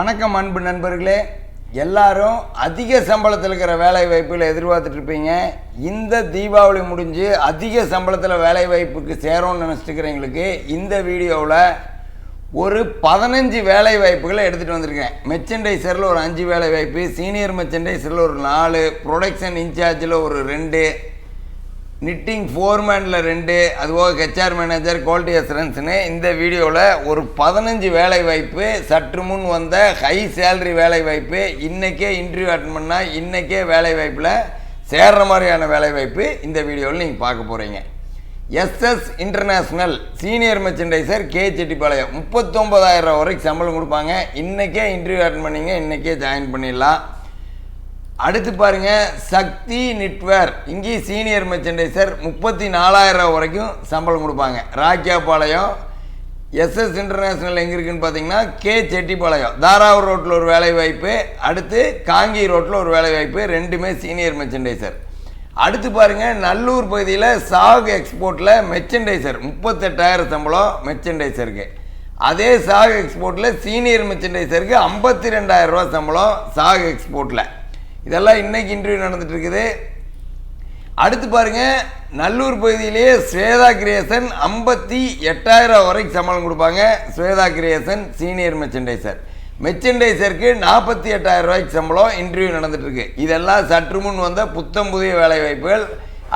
வணக்கம் அன்பு நண்பர்களே. எல்லாரும் அதிக சம்பளத்தில் இருக்கிற வேலை வாய்ப்புகளை எதிர்பார்த்துட்டு இருப்பீங்க. இந்த தீபாவளி முடிஞ்சு அதிக சம்பளத்தில் வேலை வாய்ப்புக்கு சேரும்னு நினச்சிட்டு இருக்கிறவங்களுக்கு இந்த வீடியோவில் ஒரு பதினஞ்சு வேலை வாய்ப்புகளை எடுத்துகிட்டு வந்திருக்கேன். மெர்ச்சன்டைசரில் ஒரு அஞ்சு வேலை வாய்ப்பு சீனியர் மெர்ச்சன்டைசரில் ஒரு நாலு ப்ரொடக்ஷன் இன்சார்ஜில் ஒரு ரெண்டு நிட்டிங் ஃபோர்மேனில் ரெண்டு அதுபோக ஹெச்ஆர் மேனேஜர் குவாலிட்டி அசரன்ஸ்னு இந்த வீடியோவில் ஒரு பதினஞ்சு வேலை வாய்ப்பு சற்று முன் வந்த ஹை சேலரி வேலை வாய்ப்பு இன்றைக்கே இன்டர்வியூ அட்டன் பண்ணால் இன்றைக்கே வேலை வாய்ப்பில் சேர்ற மாதிரியான வேலை வாய்ப்பு இந்த வீடியோவில் நீங்கள் பார்க்க போகிறீங்க SS international senior merchandiser K Chettipalayam முப்பத்தொம்பதாயிரம் வரைக்கும் சம்பளம் கொடுப்பாங்க. இன்றைக்கே இன்டர்வியூ அட்டன் பண்ணிங்க இன்றைக்கே ஜாயின் பண்ணிடலாம். அடுத்து பாருங்க சக்தி நெட்வேர் இங்கே சீனியர் மெர்ச்சன்டைசர் முப்பத்தி நாலாயிரம் ரூபா வரைக்கும் சம்பளம் கொடுப்பாங்க. ராக்கியாபாளையம் எஸ்எஸ் இன்டர்நேஷ்னல் எங்கே இருக்குன்னு பார்த்தீங்கன்னா கே செட்டிப்பாளையம். தாராவூர் ரோட்டில் ஒரு வேலை வாய்ப்பு அடுத்து காங்கி ரோட்டில் ஒரு வேலை வாய்ப்பு ரெண்டுமே சீனியர் மெர்ச்சன்டைசர். அடுத்து பாருங்க நல்லூர் பகுதியில் சாக் எக்ஸ்போர்ட்டில் மெர்ச்சன்டைசர் முப்பத்தெட்டாயிரம் சம்பளம் மெர்ச்சன்டைசருக்கு. அதே சாக் எக்ஸ்போர்ட்டில் சீனியர் மெர்ச்சன்டைசருக்கு ஐம்பத்தி ரெண்டாயிரம் ரூபா சம்பளம் சாக் எக்ஸ்போர்ட்டில் இதெல்லாம் இன்னைக்கு இன்டர்வியூ நடந்துட்டு இருக்குது அடுத்து பாருங்க நல்லூர் பகுதியிலேயே ஸ்வேதா கிரியேசன் ஐம்பத்தி எட்டாயிரம் வரைக்கும் சம்பளம் கொடுப்பாங்க. ஸ்வேதா கிரியேசன் சீனியர் மெர்ச்சன்டைசர் மெர்ச்சன்டைசருக்கு நாற்பத்தி எட்டாயிரம் ரூபாய்க்கு சம்பளம் இன்டர்வியூ நடந்துட்டு இருக்கு இதெல்லாம் சற்று முன் வந்த புத்தம் புதிய வேலை வாய்ப்புகள்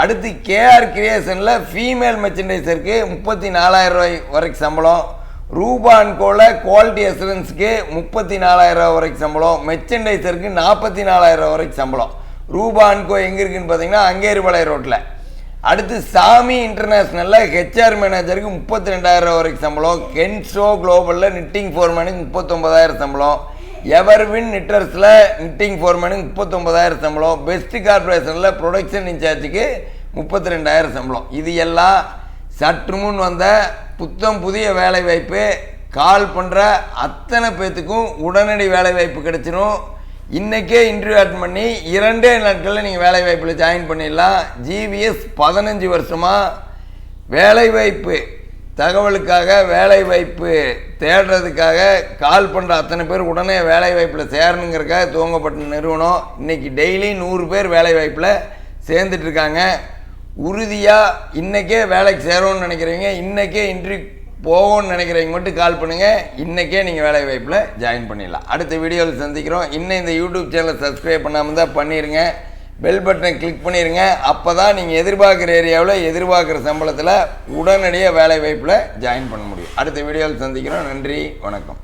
அடுத்து கேஆர் கிரியேஷனில் ஃபீமேல் மெர்ச்சன்டைசருக்கு முப்பத்தி நாலாயிரம் ரூபாய் வரைக்கும் சம்பளம். ரூபான் குவாலிட்டி அசூரன்ஸுக்கு முப்பத்தி நாலாயிரம் ரூபா வரைக்கும் சம்பளம் மெர்ச்சன்டைசருக்கு நாற்பத்தி நாலாயிரம் ரூபா வரைக்கும் சம்பளம். ரூபான்கோ எங்கே இருக்குன்னு பார்த்தீங்கன்னா அங்கேரிபாளையம் ரோட்டில் அடுத்து சாமி இன்டர்நேஷ்னலில் ஹெச்ஆர் மேனேஜருக்கு முப்பத்தி ரெண்டாயிரம் வரைக்கும் சம்பளம் கென்சோ குளோபலில் நிட்டிங் ஃபோர்மேனுக்கு முப்பத்தொம்பதாயிரம் சம்பளம் எவர்வின் நிட்டர்ஸில் நிட்டிங் ஃபோர்மேனுக்கு முப்பத்தொம்பதாயிரம் சம்பளம் பெஸ்ட் கார்பரேஷனில் ப்ரொடக்ஷன் இன்சார்ஜுக்கு முப்பத்தி ரெண்டாயிரம் சம்பளம். இது எல்லாம் சற்று முன் வந்த புத்தம் புதிய வேலை வாய்ப்பு கால் பண்ணுற அத்தனை பேர்த்துக்கும் உடனடி வேலை வாய்ப்பு கிடைச்சிரும். இன்றைக்கே இன்டர்வியூ அட்டன் பண்ணி இரண்டே நாட்களில் நீங்கள் வேலை வாய்ப்பில் ஜாயின் பண்ணிடலாம் ஜிவிஎஸ் பதினஞ்சு வருஷமாக வேலை வாய்ப்பு தகவலுக்காக வேலை வாய்ப்பு தேடுறதுக்காக கால் பண்ணுற அத்தனை பேர் உடனே வேலை வாய்ப்பில் சேரணுங்கிறக்காக துவங்கப்பட்ட நிறுவனம். இன்றைக்கி டெய்லி நூறு பேர் வேலை வாய்ப்பில் சேர்ந்துட்டு இருக்காங்க. உறுதியாக இன்றைக்கே வேலைக்கு சேரணும்னு நினைக்கிறீங்க இன்றைக்கே இன்டர்வியூ போவோம்னு நினைக்கிறவங்க மட்டும் கால் பண்ணுங்கள் இன்றைக்கே நீங்கள் வேலை வாய்ப்பில் ஜாயின் பண்ணிடலாம். அடுத்த வீடியோவில் சந்திக்கிறோம். இன்னும் இந்த யூடியூப் சேனலை சப்ஸ்கிரைப் பண்ணாமல் தான் பண்ணிடுங்க பெல் பட்டனை கிளிக் பண்ணிடுங்க அப்போ தான் நீங்கள் எதிர்பார்க்குற ஏரியாவில் எதிர்பார்க்குற சம்பளத்தில் உடனடியாக வேலை வாய்ப்பில் ஜாயின் பண்ண முடியும். அடுத்த வீடியோவில் சந்திக்கிறோம். நன்றி வணக்கம்.